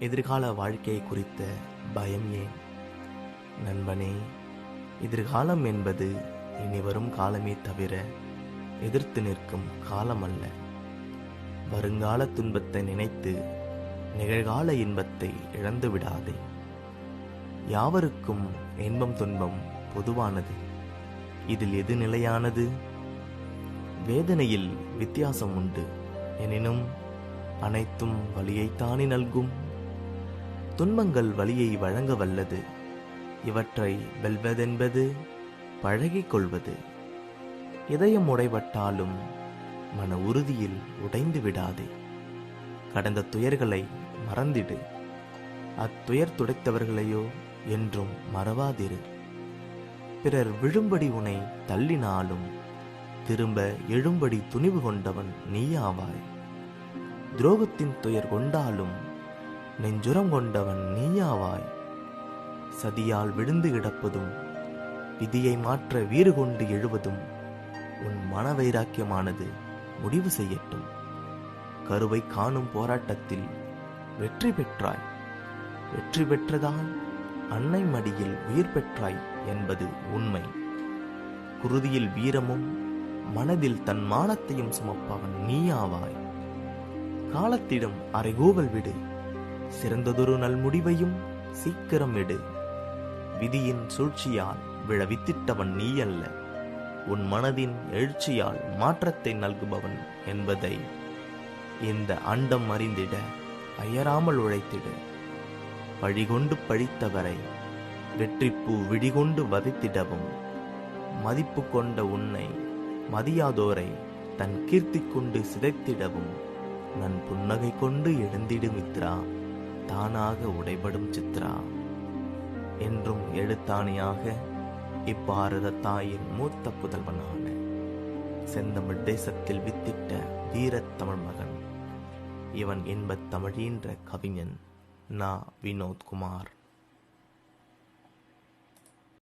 எதிர்கால வாழ்க்கை குறித்த பயம் ஏன்? நண்பனே எதிர்காலம் என்பது இனி வரும் காலமே தவிர எதிர்த்து நிற்கும் காலம் அல்ல. வருங்கால துன்பத்தை நினைத்து நிகழ்கால இன்பத்தை இழந்து விடாதே. யாவருக்கும் இன்பம் துன்பம் பொதுவானது. இதில் எது நிலையானது? வேதனையில் வித்தியாசம் உண்டு. எனினும் அனைத்தும் வழியைத்தானே நல்கும். துன்பங்கள் வழியை வழங்க வல்லது. இவற்றை வெல்வதென்பது பழகிக் கொள்வது இதயம் உடைபட்டாலும் மன உறுதியில் உடைந்து விடாதே. கடந்த துயர்களை மறந்திடு. அத்துயர் துடைத்தவர்களையோ என்றும் மறவாதிரு. பிறர் விழும்படி உனை தள்ளினாலும் திரும்ப எழும்படி துணிவு கொண்டவன் நீயாவாய். துரோகத்தின் துயர் கொண்டாலும் நெஞ்சுரம் கொண்டவன் நீயாவாய். சதியால் விழுந்து கிடப்பதும் விதியை மாற்ற வீறு கொண்டு எழுவதும் உன் மன வைராக்கியமானது முடிவு செய்யட்டும். கருவை காணும் போராட்டத்தில் வெற்றி பெற்றாய். வெற்றி பெற்றதால் அன்னை மடியில் உயிர் பெற்றாய் என்பது உண்மை. குருதியில் வீரமும் மனதில் தன் மானத்தையும் சுமப்பவன் நீயாவாய். காலத்திடம் அரைகூவல் விடு. சிறந்ததொரு நல் முடிவையும் சீக்கிரம் எடு. விதியின் சூழ்ச்சியால் விழவித்திட்டவன் நீ அல்ல உன் மனதின் எழுச்சியால் மாற்றத்தை நல்குபவன் என்பதை இந்த அண்டம் அறிந்திட அயராமல் உழைத்திடு. பழிகொண்டு பழித்தவரை வெற்றிப்பூ விடிகொண்டு வதைத்திடவும். மதிப்பு கொண்ட உன்னை மதியாதோரை தன் கீர்த்தி கொண்டு சிதைத்திடவும். நன் புன்னகை கொண்டு எழுந்திடு மித்ரா. தானாக உடைபடும் சித்ரா. என்றும் எழுத்தாணியாக இப்பாரத தாயின் மூத்த புதல்வனான செந்தமிழ் தேசத்தில் வித்திட்ட வீரத் தமிழ் மகன் இவன் இன்பத் தமிழீன்ற கவிஞன் நா. வினோத்குமார்.